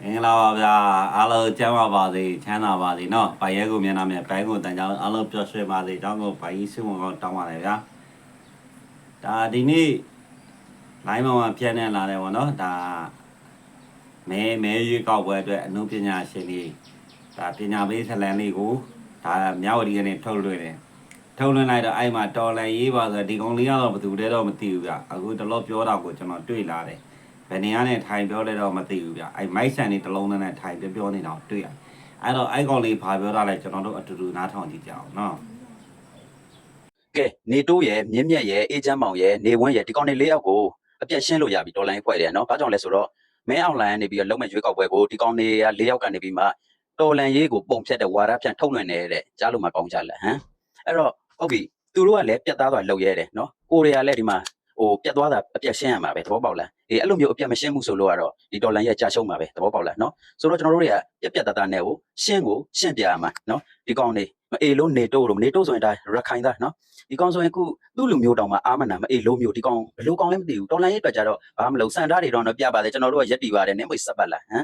မင်္ဂလာပါဗျာအားလုံးကျမ်းပါပါစေချမ်းသာပါစေเนาะပိုင်ရဲကိုမျက်နှာမြတ်ပိုင်းကိုတန်ကြောင်းအားလုံးပျော်ရွှင်ပါစေတောင်းကိုပိုင်ကြီးစုံကောင်းတောင်းပါတယ်ဗျာဒါဒီနေ့လိုင်းပေါ်မှာပြန်နေလာတယ်ဗောနော်ဒါမဲမဲရွေးကောက်ပွဲအတွက်အနုပညာရှင်တွေဒါပညာပေးဇလန်လေးကိုဒါမြဝတီကနေထုတ်လွှင့်တယ်ထုတ်လွှင့်လိုက်တော့အဲ့မှာတော်လန်ရေးပါဆိုတော့ဒီကောင်လေးကတော့ဘယ်သူလဲတော့မသိဘူးဗျအခုတလို့ပြောတာကိုကျွန်တော်တွေ့လာတယ် ဘယ်နေရာနဲ့ထိုင်ပြောလဲတော့မသိဘူးဗျအဲ့မိုက်ဆန်နေတစ်လုံးနဲ့ထိုင်ပြောပြောနေတာကိုတွေ့ရတယ်အဲ့တော့အဲ့ကောင်လေးဘာပြောတာလဲကျွန်တော်တို့အတူတူနားထောင်ကြည့်ကြအောင်နော်ကဲနေတိုးရဲ့မြင်းမြက်ရဲ့အေဂျင့်မောင်ရဲ့နေဝင်းရဲ့ဒီကောင်တွေလေးယောက်ကိုအပြတ်ရှင်းလို့ရပြီဒေါ်လာဖွဲ့တယ်နော်ဘာကြောင့်လဲဆိုတော့မဲအွန်လိုင်းကနေပြီးတော့လုံးမဲ့ရွေးကောက်ပွဲကိုဒီကောင်တွေကလေးယောက်ကနေပြီးမှတော်လန်ရေးကိုပုံဖြတ်တဲ့ဝါဒဖြန့်ထုတ်လွှင့်နေတဲ့ကြားလို့မကောင်းကြလားဟမ်အဲ့တော့ဟုတ်ပြီသူတို့ကလည်းပြတ်သားသွားလှုပ်ရဲတယ်နော်ကိုရီးယားလည်းဒီမှာ ဟိုပြတ်သွားတာအပြတ်ရှင်းရမှာပဲသဘောပေါက်လားအေးအဲ့လိုမျိုးအပြတ်မရှင်းမှုဆိုလို့ကတော့ဒီဒေါ်လာရဲ့ကြာရှုံးမှာပဲသဘောပေါက်လားနော်ဆိုတော့ကျွန်တော်တို့တွေကပြက်ပြက်သားသားနဲ့ကိုရှင်းကိုရှင်းပြရမှာနော်ဒီကောင်တွေမအေလို့နေတိုးလို့နေတိုးဆိုရင်ဒါရခိုင်သားနော်ဒီကောင်ဆိုရင်ခုသူ့လူမျိုးတောင်မှအာမနာမအေးလုံးမျိုးဒီကောင်ဘယ်လိုကောင်လဲမသိဘူးတော်လိုင်းရဲ့အတွက်ကြတော့ဘာမလို့စံသားတွေတော့တော့ပြပါတယ်ကျွန်တော်တို့ကရက်တီပါတယ်နင်းမွေစပ်ပတ်လားဟမ်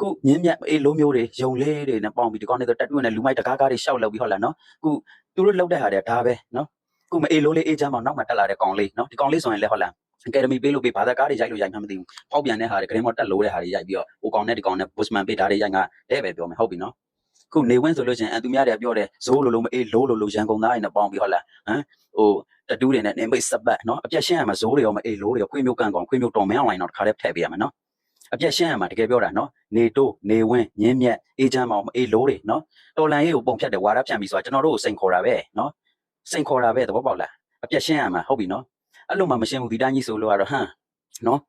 ခုညင်းမြတ်အေးလုံးမျိုးတွေယုံလေးတွေနဲ့ပေါင်းပြီးဒီကောင်တွေဆိုတက်တွင်းနဲ့လူမိုက်တကားကားတွေရှောက်လောက်ပြီးဟုတ်လားနော်ခုသူတို့လောက်တဲ့ဟာတွေဒါပဲနော် ခုမအေးလုံးလေးအေးချမ်းမောင်နောက်မှတက်လာတဲ့ကောင်လေးနော်ဒီကောင်လေးဆိုရင်လည်းဟုတ်လားအကယ်ဒမီပေးလို့ပေးဘာသာကားတွေရိုက်လို့ရိုက်မှမသိဘူး။ဖောက်ပြန်တဲ့ဟာတွေဂရင်းမော့တက်လို့တဲ့ဟာတွေရိုက်ပြီးတော့ဟိုကောင်နဲ့ဒီကောင်နဲ့ဘုစမန်ပေးဓာတ်တွေရိုက်ငါတဲ့ပဲပြောမယ်ဟုတ်ပြီနော်။ခုနေဝင်းဆိုလို့ချင်းအန်သူများတွေကပြောတယ်ဇိုးလိုလိုမအေးလိုလိုလိုရန်ကုန်သားတွေနဲ့ပေါင်းပြီးဟုတ်လားဟမ်ဟိုတတူးတွေနဲ့နေမိတ်စပတ်နော်အပြက်ရှင်းရမှာဇိုးတွေရောမအေးလိုတွေရောခွေးမျိုးကန်ကောင်ခွေးမျိုးတော်မင်းအောင်လိုင်းတော့တစ်ခါတည်းထည့်ပေးရမှာနော်အပြက်ရှင်းရမှာတကယ်ပြောတာနော်နေတိုးနေဝင်းညင်းမြက်အေးချမ်းမောင်မအေးလိုတွေနော်တော်လန်ရေးကိုပုံဖြတ်တယ်ဝါရဖြန့်ပြီးဆိုတာကျွန်တော်တို့ကိုစိန်ခေါ်တာပဲနော် စိန်ခေါ်တာပဲသဘောပေါက်လားအပြက်ရှင်းရမှာဟုတ်ပြီနော်အဲ့လိုမှမရှင်းဘူးဒီတိုင်းကြီးဆိုလို့ကတော့ဟမ်နော်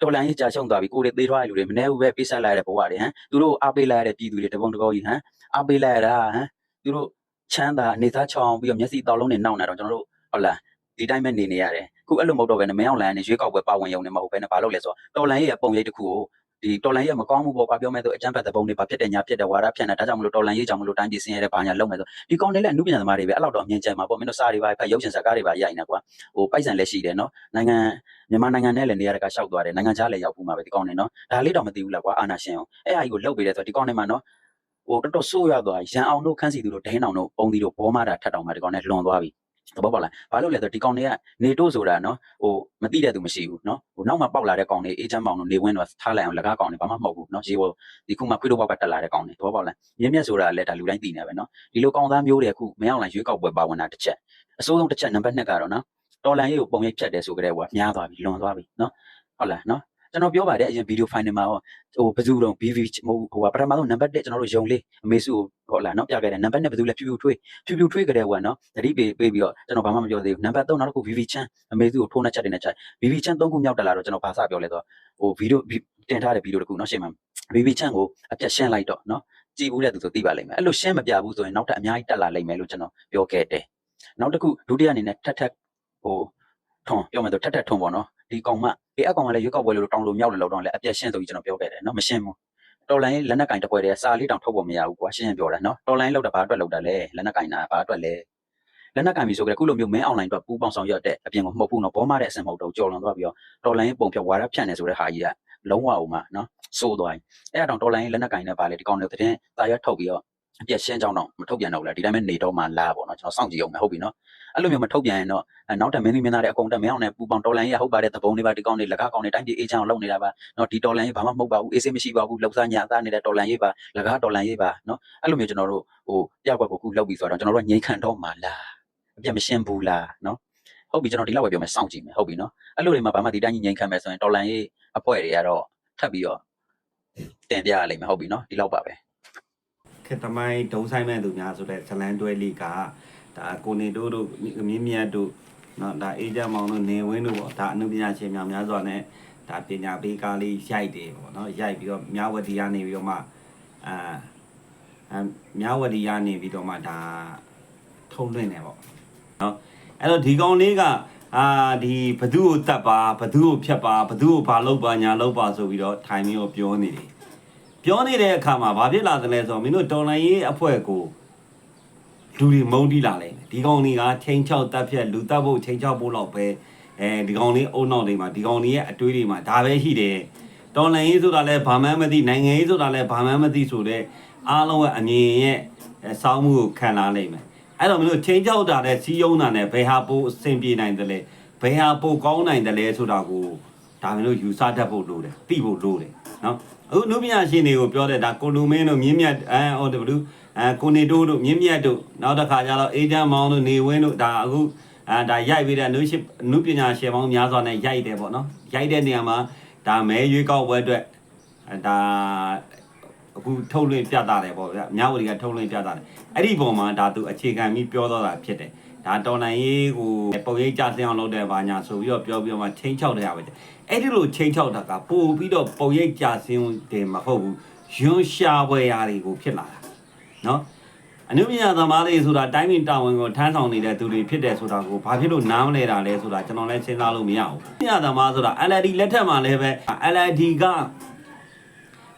တော်လန်ရေးကြာရှုံးသွားပြီကိုယ်တွေသေးသွားတဲ့လူတွေမနေဘူးပဲပေးဆက်လိုက်ရတဲ့ဘဝတွေဟမ်သူတို့အားပေးလိုက်ရတဲ့ပြည်သူတွေတပုံတကောကြီးဟမ်အားပေးလိုက်ရတာဟမ်သူတို့ချမ်းသာနေသားချောင်းပြီးတော့မျက်စိတောက်လုံးနဲ့နှောက်နေတော့ကျွန်တော်တို့ဟုတ်လားဒီတိုင်းပဲနေနေရတယ်ခုအဲ့လိုမဟုတ်တော့ဘဲနဲ့မင်းအောင်လိုင်းနဲ့ရွေးကောက်ပွဲပါဝင်ရုံနဲ့မဟုတ်ဘဲနဲ့ဘာလုပ်လဲဆိုတော့တော်လန်ရေးရဲ့ပုံရိပ်တစ်ခုကို ဒီတော်လန်ရေးမကောင်းမှုပေါ့ကွာပြောမဲ့ဆိုအကြမ်းဖက်တဲ့ပုံတွေဘာဖြစ်တယ်ညာဖြစ်တယ်ဝါဒဖြန့်တယ်ဒါကြောင့်မလို့တော်လန်ရေးကြောင့်မလို့တိုင်းပြည်ဆင်းရဲတဲ့ဘာညာလုပ်မယ်ဆိုဒီကောင်တွေလည်းအမှုပညာသမားတွေပဲအဲ့လောက်တော့အမြင်ကျန်မှာပေါ့မင်းတို့စားတွေပါဖက်ရုပ်ရှင်ဇာတ်ကားတွေပါရိုက်နေကွာဟိုပိုက်ဆံလည်းရှိတယ်နော်နိုင်ငံမြန်မာနိုင်ငံနဲ့လည်းနေရာတကာရှောက်သွားတယ်နိုင်ငံခြားလည်းရောက်ဘူးမှာပဲဒီကောင်တွေနော်ဒါလေးတော့မသိဘူးလားကွာအာနာရှင်အောင်အဲ့အကြီးကိုလှုပ်ပေးတယ်ဆိုတော့ဒီကောင်တွေမှာနော်ဟိုတော်တော်ဆိုးရွားသွားရန်အောင်တို့ခန်းစီသူတို့ဒိန်းအောင်တို့ပုံတီတို့ဘောမတာထတ်တောင်မှာဒီကောင်နဲ့လွန်သွားပြီသ ဘောပေါက်လားဘာလို့လဲဆိုတော့ဒီကောင်တွေကနေတိုးဆိုတာနော်ဟိုမသိတဲ့သူမရှိဘူးနော်ဟိုနောက်မှပေါက်လာတဲ့ကောင်တွေအေးချမ်းပေါင်တို့နေဝင်းတော့ထားလိုက်အောင်လကားကောင်တွေဘာမှမဟုတ်ဘူးနော်ရေဘောဒီခုမှခွေးတို့ပေါက်ကတက်လာတဲ့ကောင်တွေသဘောပေါက်လားရင်းမြတ်ဆိုတာလည်းဒါလူတိုင်းသိနေပဲနော်ဒီလိုကောင်သားမျိုးတွေအခုမင်းအောင်လိုင်းရွေးကောက်ပွဲပါဝင်တာတစ်ချက်အစိုးဆုံးတစ်ချက်နံပါတ်2ကတော့နော်တော်လန်ရေးကိုပုံရိပ်ဖြတ်တယ်ဆိုကြတဲ့ဟိုကများသွားပြီလွန်သွားပြီနော်ဟုတ်လားနော် ကျွန်တော်ပြောပါတယ်အရင်ဗီဒီယိုဖိုင်တွေမှာဟိုဘယ်သူတော့ BV မဟုတ်ဟိုကပထမဆုံးနံပါတ်1ကျွန်တော်တို့ယုံလေးအမေစုကိုဟုတ်လားနော်ပြခဲ့တယ်နံပါတ်2ဘယ်သူလဲဖြူဖြူထွေးဖြူဖြူထွေးကြတဲ့ဟိုကနော်တတိပေးပေးပြီးတော့ကျွန်တော်ဘာမှမပြောသေးဘူးနံပါတ်3နောက်တစ်ခု VV ချမ်းအမေစုကိုထိုးနှက်ချက်တွေနဲ့ချက် VV ချမ်း3ခုမြောက်တက်လာတော့ကျွန်တော်ဘာသာပြောလဲဆိုတော့ဟိုဗီဒီယိုတင်ထားတဲ့ဗီဒီယိုတစ်ခုနော်ရှင်းမှာ VV ချမ်းကိုအပြတ်ရှင်းလိုက်တော့နော်ကြည်ဘူးတဲ့သူဆိုသိပါလိမ့်မယ်အဲ့လိုရှင်းမပြဘူးဆိုရင်နောက်ထပ်အများကြီးတက်လာလိမ့်မယ်လို့ကျွန်တော်ပြောခဲ့တယ်နောက်တစ်ခုဒုတိယအနေနဲ့ထက်ထက်ဟိုထွန်ပြောမယ်ဆိုထက်ထက်ထွန်ပေါ့နော်ဒီကောင်မ အေးအကောင်ကလည်းရွေးကောက်ပွဲလို့တောင်းလို့မြောက်လို့လောက်တော့လည်းအပြတ်ရှင်းဆိုပြီးကျွန်တော်ပြောခဲ့တယ်နော်မရှင်းဘူးတော်လိုင်းလက်နက်ကင်တစ်ပွဲတည်းစာလေးတောင်ထုတ်ဖို့မရဘူးကွာရှင်းရှင်းပြောတာနော်တော်လိုင်းလောက်တာဘာအတွက်လောက်တာလဲလက်နက်ကင်တာဘာအတွက်လဲလက်နက်ကင်ပြီဆိုကြတဲ့ခုလိုမျိုးမင်းအွန်လိုင်းအတွက်ပူးပေါင်းဆောင်ရွက်တဲ့အပြင်ကိုမဟုတ်ဘူးနော်ဘောမတဲ့အဆင်မဟုတ်တော့ကြော်လွန်သွားပြီးတော့တော်လိုင်းပုံဖြတ်ဝါရဖြန့်နေဆိုတဲ့ဟာကြီးကလုံးဝအောင်မှာနော်စိုးသွားပြီအဲ့ဒါတောင်တော်လိုင်းလက်နက်ကင်နဲ့ပါလေဒီကောင်တွေတဲ့တာရွက်ထုတ်ပြီးတော့ အပြတ်ရှင်းကြောင်းတော့မထုတ်ပြန်တော့ဘူးလားဒီတိုင်းပဲနေတော့မှလာပေါ့နော်ကျွန်တော်စောင့်ကြည့်အောင်မယ်ဟုတ်ပြီနော်အဲ့လိုမျိုးမထုတ်ပြန်ရင်တော့အဲနောက်တက်မင်းသမီးမင်းသားတွေအကုန်တက်မင်းအောင်နဲ့ပူပေါင်းတော်လိုင်းရဟုတ်ပါတယ်သဘုံတွေပါဒီကောင်တွေလက်ကားကောင်တွေတိုင်းပြည်အေးချမ်းအောင်လုပ်နေတာပါနော်ဒီတော်လိုင်းရေးဘာမှမဟုတ်ပါဘူးအေးဆေးမရှိပါဘူးလောက်စားညာသားနေတဲ့တော်လိုင်းရေးပါလက်ကားတော်လိုင်းရေးပါနော်အဲ့လိုမျိုးကျွန်တော်တို့ဟိုပြောက်ကွက်ကိုခုလောက်ပြီးဆိုတော့ကျွန်တော်တို့ကငြိမ်ခံတော့မှလားအပြတ်မရှင်းဘူးလားနော်ဟုတ်ပြီကျွန်တော်ဒီလောက်ပဲပြောမယ်စောင့်ကြည့်မယ်ဟုတ်ပြီနော်အဲ့လိုတွေမှာဘာမှဒီတိုင်းငြိမ်ခံမယ်ဆိုရင်တော်လိုင်းရေးအဖွဲ့တွေကတော့ထပ်ပြီးတော့တင်ပြရလိမ့်မယ်ဟုတ်ပြီနော်ဒီလောက်ပါပဲ ခေတ္တမိုင်းဒုံဆိုင်မဲ့သူများဆိုတဲ့ဇလန်တွဲလေးကဒါကိုနေတို့တို့မြင်းမြတ်တို့နော်ဒါအေးကြမောင်တို့နေဝင်းတို့ပေါ့ဒါအနုပညာရှင်များများစွာနဲ့ဒါပညာပေးကားလေးရိုက်တယ်ပေါ့နော်ရိုက်ပြီးတော့မြဝတီကနေပြီးတော့မှအာအမြဝတီကနေပြီးတော့မှဒါထုံးလွှင့်တယ်ပေါ့နော်အဲ့တော့ဒီကောင်လေးကအာဒီဘသူ့ကိုတတ်ပါဘသူ့ကိုဖြတ်ပါဘသူ့ကိုဘာလုပ်ပါညာလုပ်ပါဆိုပြီးတော့ထိုင်ပြီးတော့ပြောနေတယ် ပြောနေတဲ့အခါမှာဘာဖြစ်လာသလဲဆိုတော့မင်းတို့တော်လိုင်းရေးအဖွဲ့ကိုလူတွေမုန်းတီးလာလိမ့်မယ်ဒီကောင်တွေကချိန်ချောက်တက်ဖြတ်လူတက်ဖို့ချိန်ချောက်ဖို့တော့ပဲအဲဒီကောင်လေးအုံနောက်တွေမှာဒီကောင်တွေရဲ့အတွေးတွေမှာဒါပဲရှိတယ်တော်လှန်ရေးဆိုတာလည်းဘာမှန်းမသိနိုင်ငံရေးဆိုတာလည်းဘာမှန်းမသိဆိုတော့အားလုံးကအမြင်ရဲ့အဲစောင်းမှုကိုခံလာနိုင်မယ်အဲ့တော့မင်းတို့ချင်းချောက်တာနဲ့စီးယုံတာနဲ့ဘယ်ဟာပိုအဆင်ပြေနိုင်တယ်လဲဘယ်ဟာပိုကောင်းနိုင်တယ်လဲဆိုတာကိုဒါမင်းတို့ယူဆတတ်ဖို့လိုတယ်သိဖို့လိုတယ်နော် အခုနုပညာရှင်တွေကိုပြောတဲ့ဒါကိုလူမင်းတို့မြင်းမြတ်အဲဟိုတဘလူအဲကိုနေတိုးတို့မြင်းမြတ်တို့နောက်တစ်ခါကျတော့အေဂျင့်မောင်တို့နေဝင်းတို့ဒါအခုအဲဒါရိုက်ပြီးတဲ့နုရှိနုပညာရှင်ပေါင်းများစွာနဲ့ရိုက်တယ်ပေါ့နော်ရိုက်တဲ့နေရာမှာဒါမဲရွေးကောက်ပွဲအတွက်အဲဒါ အခုထုတ်လွှင့်ပြသတယ်ပေါ့ဗျာမြဝတီကထုတ်လွှင့်ပြသတယ်အဲ့ဒီပုံမှာဒါသူအခြေခံပြီးပြောတော့တာဖြစ်တယ်ဒါတော်နိုင်ရေးကိုပုံရိပ်ကြစင်းအောင်လုပ်တဲ့ဘာညာဆိုပြီးတော့ပြောပြီးတော့မှချင်းချောက်တယ်ရပါပဲအဲ့ဒီလိုချင်းချောက်တာကပို့ပြီးတော့ပုံရိပ်ကြစင်းတယ်မဟုတ်ဘူးယွန်းရှာပွဲရာတွေကိုဖြစ်လာတာနော်အနုပညာသမားတွေဆိုတာတိုင်းပြည်တာဝန်ကိုထမ်းဆောင်နေတဲ့သူတွေဖြစ်တယ်ဆိုတာကိုဘာဖြစ်လို့နားမလဲတာလဲဆိုတာကျွန်တော်လည်းစဉ်းစားလို့မရဘူး။ပညာသမားဆိုတာ LID လက်ထက်မှာလည်းပဲ LID က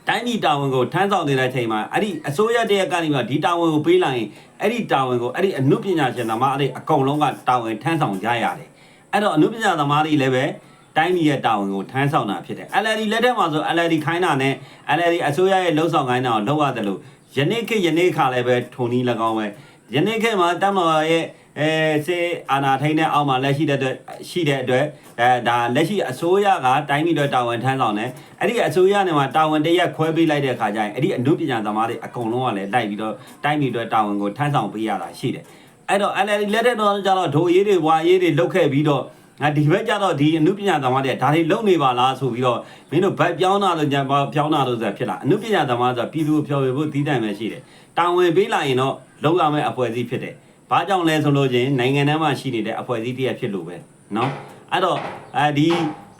တိုင်းပြည်တာဝန်ကိုထမ်းဆောင်နေတဲ့အချိန်မှာအဲ့ဒီအစိုးရတရက်ကနေမှဒီတာဝန်ကိုပေးလိုက်ရင်အဲ့ဒီတာဝန်ကိုအဲ့ဒီအနုပညာရှင်သမားအဲ့ဒီအကုန်လုံးကတာဝန်ထမ်းဆောင်ကြရတယ်။အဲ့တော့အနုပညာသမားတွေလည်းပဲတိုင်းပြည်ရဲ့တာဝန်ကိုထမ်းဆောင်တာဖြစ်တယ် LID လက်ထက်မှာဆို LID ခိုင်းတာနဲ့ LID အစိုးရရဲ့လှုပ်ဆောင်ခိုင်းတာကိုလောက်ရတယ်လို့ယနေ့ခေတ်ယနေ့ခါလည်းပဲထုံနီး၎င်းပဲယနေ့ခေတ်မှာတမတော်ရဲ့ အဲစေအာနာထိန်တဲ့အောက်မှာလက်ရှိတဲ့အတွက်ရှိတဲ့အတွက်အဲဒါလက်ရှိအစိုးရကတိုင်းပြည်အတွက်တာဝန်ထမ်းဆောင်တယ်အဲ့ဒီအစိုးရနဲ့မှာတာဝန်တရက်ခွဲပေးလိုက်တဲ့အခါကျရင်အဲ့ဒီအမှုပညာသမားတွေအကုန်လုံးကလည်းလိုက်ပြီးတော့တိုင်းပြည်အတွက်တာဝန်ကိုထမ်းဆောင်ပေးရတာရှိတယ်အဲ့တော့ LLD လက်တဲ့တော့ကျတော့ဒိုရေးတွေဝါရေးတွေလုတ်ခဲ့ပြီးတော့ငါဒီဘက်ကျတော့ဒီအမှုပညာသမားတွေကဒါတွေလုံနေပါလားဆိုပြီးတော့မင်းတို့ဘက်ပြောင်းတာလို့ညာပြောင်းတာလို့ဆိုတာဖြစ်လာအမှုပညာသမားဆိုတာပြည်သူကိုဖြော်ပြဖို့တည်တံ့ပဲရှိတယ်တာဝန်ပေးလိုက်ရင်တော့လုံရမယ့်အဖွဲ့အစည်းဖြစ်တယ် ဘာကြောင့်လဲဆိုလို့ချင်းနိုင်ငံထဲမှာရှိနေတဲ့အဖွဲ့အစည်းတည်းဖြစ်လို့ပဲเนาะအဲ့တော့အဲဒီ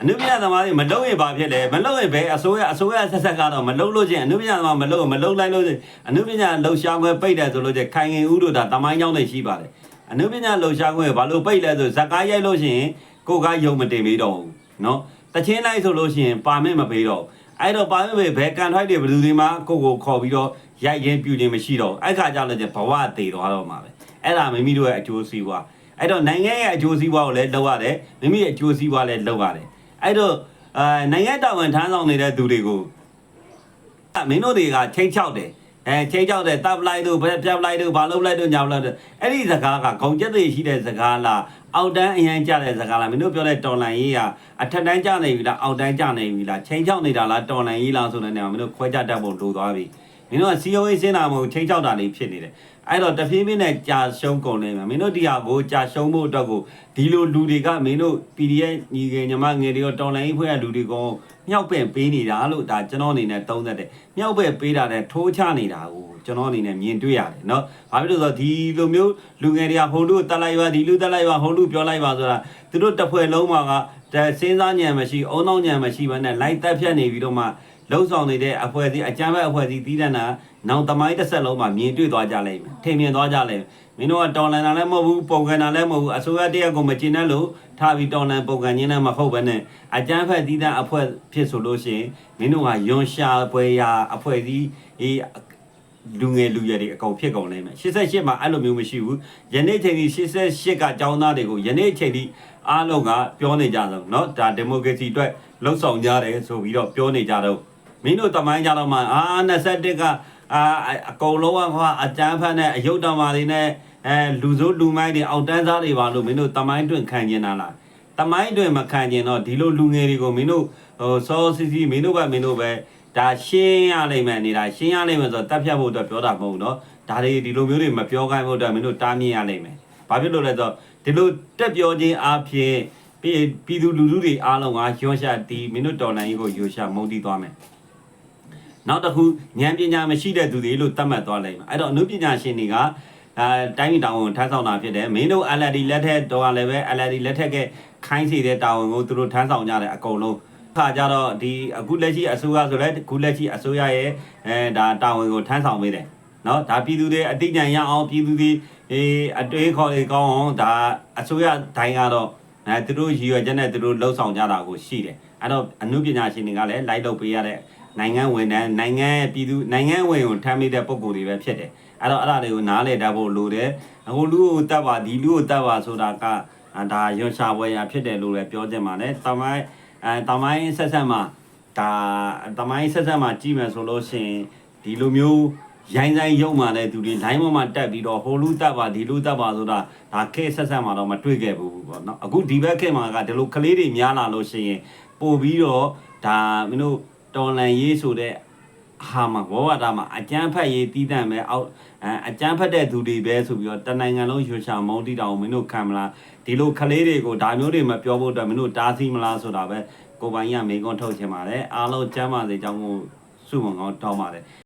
အနုပညာသမားတွေမလုံရင်ဘာဖြစ်လဲမလုံရင်ဘယ်အစိုးရအစိုးရဆက်ဆက်ကတော့မလုံလို့ချင်းအနုပညာသမားမလုံမလုံလိုက်လို့ချင်းအနုပညာလှုပ်ရှားခွဲပိတ်တယ်ဆိုလို့ချင်းခိုင်ငင်ဦးတို့ဒါတမိုင်းကြောင်းတွေရှိပါတယ်အနုပညာလှုပ်ရှားခွဲဘာလို့ပိတ်လဲဆိုဇက်ကားရိုက်လို့ရှိရင်ကိုကယုံမတင်ပြီးတော့ဘူးเนาะတချင်းလိုက်ဆိုလို့ရှိရင်ပါမစ်မပေးတော့အဲ့တော့ပါမစ်ပဲဘယ်ကန်ထိုက်တွေဘယ်သူတွေမှကိုကိုခေါ်ပြီးတော့ရိုက်ရင်ပြူခြင်းမရှိတော့အဲ့ခါကျတော့ချင်းဘဝသေးသွားတော့မှာပဲ အဲ့ဒါမိမိတို့ရဲ့အကျိုးစီးပွားအဲ့တော့နိုင်ငံရဲ့အကျိုးစီးပွားကိုလည်းလုပ်ရတယ်မိမိရဲ့အကျိုးစီးပွားလည်းလုပ်ရတယ်အဲ့တော့အာနိုင်ငံတာဝန်ထမ်းဆောင်နေတဲ့သူတွေကိုမင်းတို့တွေကချိန်ချောက်တယ်အဲချိန်ချောက်တယ်တပ်လိုက်တို့ပြက်လိုက်တို့ဘာလုပ်လိုက်တို့ညာလုပ်လိုက်တို့အဲ့ဒီစကားကဂုံကျက်တွေရှိတဲ့စကားလားအောက်တန်းအရင်ကြတဲ့စကားလားမင်းတို့ပြောတဲ့တော်လန်ရေးကအထက်တန်းကြနေပြီလားအောက်တန်းကြနေပြီလားချိန်ချောက်နေတာလားတော်လန်ရေးလားဆိုတဲ့နေရာမင်းတို့ခွဲခြားတတ်ဖို့လိုသွားပြီမင်းတို့က COA စင်းတာမဟုတ်ချိန်ချောက်တာလေးဖြစ်နေတယ် အဲ့တော့တဖြည်းဖြည်းနဲ့ကြာရှုံးကုန်နေမှာမင်းတို့ဒီဟာကိုကြာရှုံးဖို့အတွက်ကိုဒီလိုလူတွေကမင်းတို့ PDF ညီငယ်ညီမငယ်တွေရောတော်လိုင်းဖွဲ့ရလူတွေကိုမြောက်ပင့်ပေးနေတာလို့ဒါကျွန်တော်အနေနဲ့သုံးသပ်တယ်မြောက်ပင့်ပေးတာနဲ့ထိုးချနေတာကိုကျွန်တော်အနေနဲ့မြင်တွေ့ရတယ်เนาะဘာဖြစ်လို့လဲဆိုတော့ဒီလိုမျိုးလူငယ်တွေကဟိုလူတက်လိုက်ပါဒီလူတက်လိုက်ပါဟိုလူပြောလိုက်ပါဆိုတာသူတို့တစ်ဖွဲ့လုံးမှာကစဉ်းစားဉာဏ်မရှိအုံနောက်ဉာဏ်မရှိဘဲနဲ့လိုက်တက်ဖြတ်နေပြီးတော့မှ လှုပ်ဆောင်နေတဲ့အဖွဲ့အစည်းအကြမ်းဖက်အဖွဲ့အစည်းတည်တဲ့နာနောင်တမိုင်းတစ်ဆက်လုံးမှာမြင်တွေ့သွားကြလိမ့်မယ်ထင်မြင်သွားကြလိမ့်မယ်မင်းတို့ကတော်လန်တာလည်းမဟုတ်ဘူးပုံကန်တာလည်းမဟုတ်ဘူးအစိုးရတရက်ကိုမကျင်တဲ့လို့ထားပြီးတော်လန်ပုံကန်ခြင်းနဲ့မဟုတ်ဘဲနဲ့အကြမ်းဖက်တည်တဲ့အဖွဲ့ဖြစ်ဆိုလို့ရှိရင်မင်းတို့ကယွန်ရှာပွဲရာအဖွဲ့အစည်းအေးလူငယ်လူရွယ်တွေအကုန်ဖြစ်ကုန်လိမ့်မယ်88မှာအဲ့လိုမျိုးမရှိဘူးယနေ့ချိန်ဒီ88ကចောင်းသားတွေကိုယနေ့ချိန်ဒီအားလုံးကပြောနေကြတော့เนาะဒါဒီမိုကရေစီအတွက်လှုပ်ဆောင်ကြတယ်ဆိုပြီးတော့ပြောနေကြတော့ မင်းတို့တမိုင်းကြတော့မှအာ21ကအာအကုန်လုံးကဘာအကျန်းဖတ်နဲ့အယုတ်တမာတွေနဲ့အဲလူစိုးလူမိုင်းတွေအောက်တန်းစားတွေပါလို့မင်းတို့တမိုင်းတွင်ခံကျင်တာလားတမိုင်းတွင်မခံကျင်တော့ဒီလိုလူငယ်တွေကိုမင်းတို့ဟိုစောစီစီမင်းတို့ကမင်းတို့ပဲဒါရှင်းရလိမ့်မယ်နေတာရှင်းရလိမ့်မယ်ဆိုတော့တက်ဖြတ်ဖို့အတွက်ပြောတာမဟုတ်တော့ဒါတွေဒီလိုမျိုးတွေမပြောခိုင်းဖို့အတွက်မင်းတို့တားမြင်ရလိမ့်မယ်ဘာဖြစ်လို့လဲဆိုတော့ဒီလိုတက်ပြောခြင်းအပြင်ပြည်သူလူထုတွေအားလုံးကရောရှာတီးမင်းတို့တော်လှန်ရေးကိုရောရှာမုန်းတီးသွားမယ် နောက်တစ်ခုဉာဏ်ပညာမရှိတဲ့သူတွေလို့သတ်မှတ်သွားလိုက်မှာအဲ့တော့အနုပညာရှင်တွေကအဲတိုင်းပြည်တာဝန်ကိုထမ်းဆောင်တာဖြစ်တယ်မင်းတို့ LLD လက်ထက်တော့လည်းပဲ LLD လက်ထက်ကခိုင်းစီတဲ့တာဝန်ကိုသူတို့ထမ်းဆောင်ကြတယ်အကုန်လုံးခါကြတော့ဒီအခုလက်ရှိအစိုးရဆိုလဲအခုလက်ရှိအစိုးရရဲ့အဲဒါတာဝန်ကိုထမ်းဆောင်ပေးတယ်เนาะဒါပြည်သူတွေအတိအကျရအောင်ပြည်သူတွေအေးအတွေးခေါ်တွေကောင်းအောင်ဒါအစိုးရတိုင်းကတော့အဲသူတို့ရည်ရွယ်ချက်နဲ့သူတို့လှုပ်ဆောင်ကြတာကိုရှိတယ်အဲ့တော့အနုပညာရှင်တွေကလည်းလိုက်လုပ်ပေးရတဲ့ နိုင်ငံဝန်ထမ်းနိုင်ငံရဲ့ပြည်သူနိုင်ငံဝင်ကိုထမ်းမိတဲ့ပုံကိုယ်တွေပဲဖြစ်တယ်အဲ့တော့အဲ့ဒါတွေကိုနားလည်တတ်ဖို့လိုတယ်အခုလူကိုတတ်ပါဒီလူကိုတတ်ပါဆိုတာကဒါရွှန်ရှာပွဲရာဖြစ်တယ်လို့လည်းပြောချင်ပါတယ်တမိုင်းအဲတမိုင်းဆက်ဆက်မှာဒါတမိုင်းဆက်ဆက်မှာကြည့်မယ်ဆိုလို့ရှိရင်ဒီလိုမျိုးရိုင်းဆိုင်ရုံမှလည်းသူတွေ line ပေါ်မှာတက်ပြီးတော့ဟိုလူတက်ပါဒီလူတက်ပါဆိုတာဒါခေတ်ဆက်ဆက်မှာတော့မတွေ့ခဲ့ဘူးပေါ့နော်အခုဒီဘက်ခေတ်မှာကဒီလိုကလေးတွေများလာလို့ရှိရင်ပို့ပြီးတော့ဒါမင်းတို့ တော်လန်ရေးဆိုတဲ့ဟာမှာဘောဝတာမှာအကျန်းဖက်ရေးတီးတန့်ပဲအောက်အအကျန်းဖက်တဲ့သူတွေပဲဆိုပြီးတော့တနိုင်ငံလုံးရွှေရှာမုံတီတောင်မင်းတို့ခံမလားဒီလိုကလေးတွေကိုဒါမျိုးတွေမပြောဖို့အတွက်မင်းတို့တားဆီးမလားဆိုတာပဲကိုပိုင်ရမေကွန်ထုတ်ချင်ပါတယ်အားလုံးကျမ်းပါစေကြောင်းကိုစုမုံကောင်းတောင်းပါတယ်